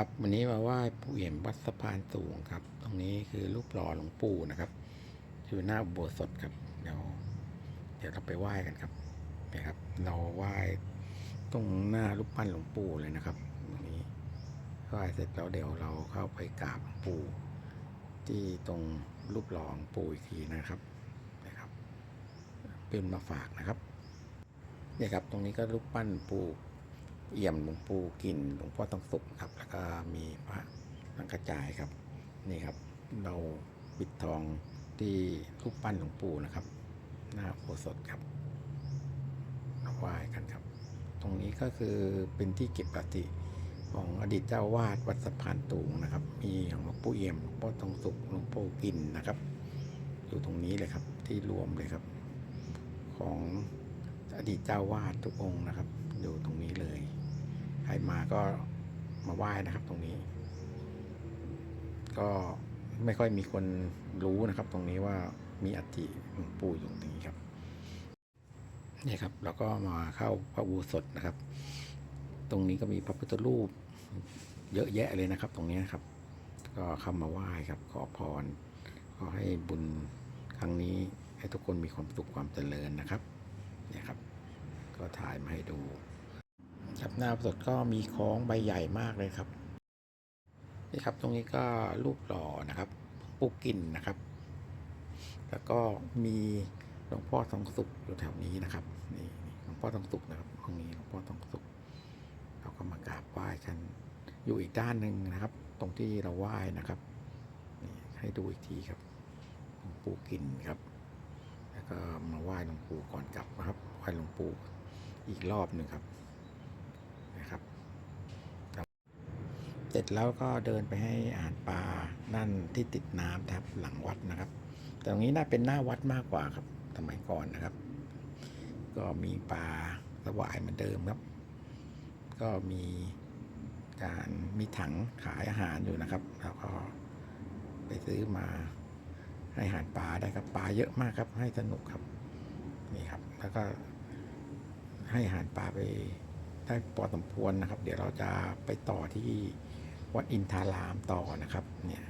ครับวันนี้มาไหว้ปู่เอี่ยมวัดสะพานสูงครับ ตรงนี้คือรูปหล่อหลวงปู่นะครับ อยู่หน้าอุโบสถครับ เดี๋ยว เดี๋ยวเราไปไหว้กันครับนี่ครับ เราไหว้ตรงหน้ารูปปั้นหลวงปู่เลยนะครับตรงนี้ไหว้เสร็จแล้วเดี๋ยวเราเข้าไปกราบหลวงปู่ ที่ตรงรูปหล่อหลวงปู่อีกทีนะครับนะครับเป็นมาฝากนะครับเนี่ยครับตรงนี้ก็รูปปั้นปู่ เอี่ยมหลวงปู่กินหลวงพ่อทองสุขครับ แล้วก็มีพระนังกระจายครับนี่ครับ เราปิดทองที่รูปปั้นหลวงปู่นะครับ หน้าโบสถครับเราไหว้กันครับ ตรงนี้ก็คือเป็นที่เก็บอัฐิของอดีตเจ้าวาดวัดสะพานตูงนะครับ มีของหลวงปู่เอี่ยมหลวงพ่อทองสุขหลวงปู่กินนะครับ อยู่ตรงนี้เลยครับที่รวมเลยครับ ของอดีตเจ้าวาดทุกองค์นะครับ อยู่ตรงนี้เลย ใครมาก็มาไหว้นะครับตรงนี้ ก็ไม่ค่อยมีคนรู้นะครับ ตรงนี้ว่ามีอัฐิหลวงปู่อยู่ตรงนี้ครับนี่ครับเราก็มาเข้าพระอุโบสถนะครับ ตรงนี้ก็มีพระพุทธรูปเยอะแยะเลยนะครับ ตรงนี้นครับ ก็เข้ามาไหว้ครับ ขอพรขอให้บุญครั้งนี้ให้ทุกคนมีความสุขความเจริญนะครับเนี่ยครับ ก็ถ่ายมาให้ดู ครับหน้าสถก็มีคล้องใบใหญ่มากเลยครับนี่ครับตรงนี้ก็รูปหล่อนะครับปูกินนะครับ แล้วก็มีหลวงพ่อทองสุขอยู่แถวนี้นะครับนี่หลวงพ่อทองสุขนะครับตรงนี้หลวงพ่อทองสุขเราก็มากราบไหว้กันอยู่อีกด้านหนึ่งนะครับ ตรงที่เราไหว้นะครับนี่ให้ดูอีกทีครับหลวงปู่กินครับ แล้วก็มาไหว้หลวงปู่ก่อนกลับนะครับไหว้หลวงปู่อีกรอบหนึ่งครับ เส ร็จแล้วก็เดินไปให้อาหารปลานั่นที่ติดน้ำครับหลังวัดนะครับ แต่ตรงนี้น่าเป็นหน้าวัดมากกว่าครับสมัยก่อนนะครับ ก็มีปลาสวายเหมือนเดิมครับ ก็มีการมีถังขายอาหารอยู่นะครับ แล้วก็ไปซื้อมาให้อาหารปลาได้ครับปลาเยอะมากครับ ให้สนุกครับนี่ครับ แล้วก็ให้อาหารปลาไปได้พอสมควรนะครับ เดี๋ยวเราจะไปต่อที่ วัดอินทารามต่อนะครับเนี่ย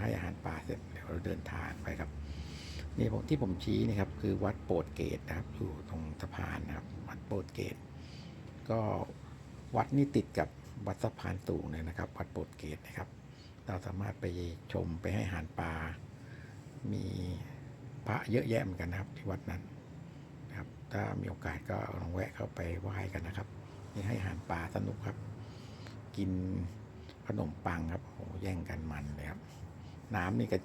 ให้อาหารปลาเสร็จเดี๋ยวเราเดินทางไปครับนี่ผมที่ผมชี้นี่ครับ คือวัดโปรดเกตนะครับ อยู่ตรงสะพานนะครับ วัดโปรดเกต ก็วัดนี่ติดกับวัดสะพานสูงเลยนะครับ วัดโปรดเกตนะครับ เราสามารถไปชมไปให้อาหารปลา มีพระเยอะแยะเหมือนกันนะครับ ที่วัดนั้นนะครับ ถ้ามีโอกาสก็ลองแวะเข้าไปไหว้กันนะครับนี่ให้อาหารปลาสนุกครับ กิน ขนมปังครับโอ้แย่งกันมันเลยครับ น้ำนี่กระ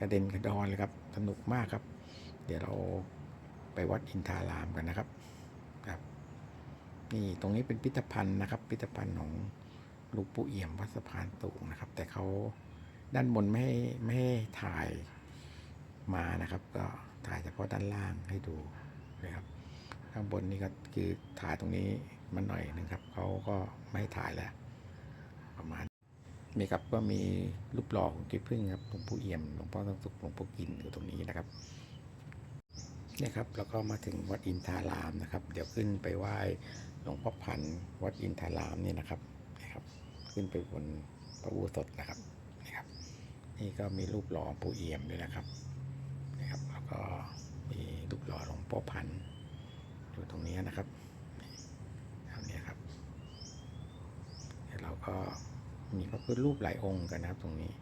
กระเด็นกระดอนเลยครับ สนุกมากครับ เดี๋ยวเราไปวัดอินทารามกันนะครับครับ นี่ตรงนี้เป็นพิพิธภัณฑ์นะครับ พิพิธภัณฑ์ของหลูกปู่เอี่ยมวัดสะพานสูงนะครับ แต่เขาด้านบนไม่ให้ไม่ให้ถ่ายมานะครับ ก็ถ่ายเฉพาะด้านล่างให้ดูนะครับข้างบนนี่ก็คือถ่ายตรงนี้มันหน่อยหนึงครับเขาก็ไม่ให้ถ่ายแล้ว ประมาณนี่ครับก็มีรูปหล่อของที่พึ่งครับหลวงปู่เอี่ยมหลวงพ่อทองสุขหลวงปู่กินอยู่ตรงนี้นะครับนี่ครับแล้วก็มาถึงวัดอินทารามนะครับ เดี๋ยวขึ้นไปไหว้หลวงพ่อพันธ์วัดอินทารามนี่นะครับนี่ครับ ขึ้นไปบนพระอุโบสถนะครับนี่ครับ นี่ก็มีรูปหล่อปู่เอี่ยมด้วยนะครับนี่ครับ แล้วก็มีรูปหล่อหลวงพ่อพันธ์อยู่ตรงนี้นะครับนี่ตรงนี้ครับ เดี๋ยวก็มีพระพุทธรูปหลายองค์กันนะครับตรงนี้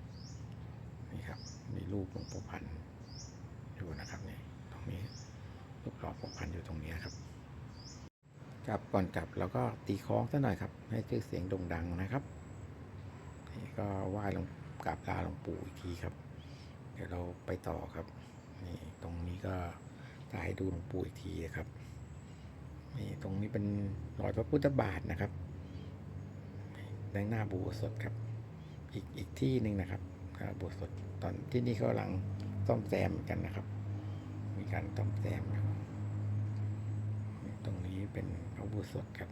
นี่ครับมีรูปหลวงปู่พันธุ์อยู่นะครับนี่ตรงนี้รูปหล่อหลวงปู่พันธุ์อยู่ตรงนี้ครับกลับก่อนกลับเราก็ตีคล้องซะหน่อยครับ ให้ชื่อเสียงโด่งดังนะครับนี่ก็ไหว้หลวงกราบลาหลวงปู่อีกทีครับ เดี๋ยวเราไปต่อครับนี่ตรงนี้ก็จะให้ดูหลวงปู่อีกทีครับนี่ตรงนี้เป็นรอยพระพุทธบาทนะครับ แดงหน้าบูสดครับ อีกอีกที่หนึ่งนะครับบูสดตอนที่นี่เขากำลังซ่อมแซมกันนะครับ มีการซ่อมแซมครับ ตรงนี้เป็นพระบูสดครับ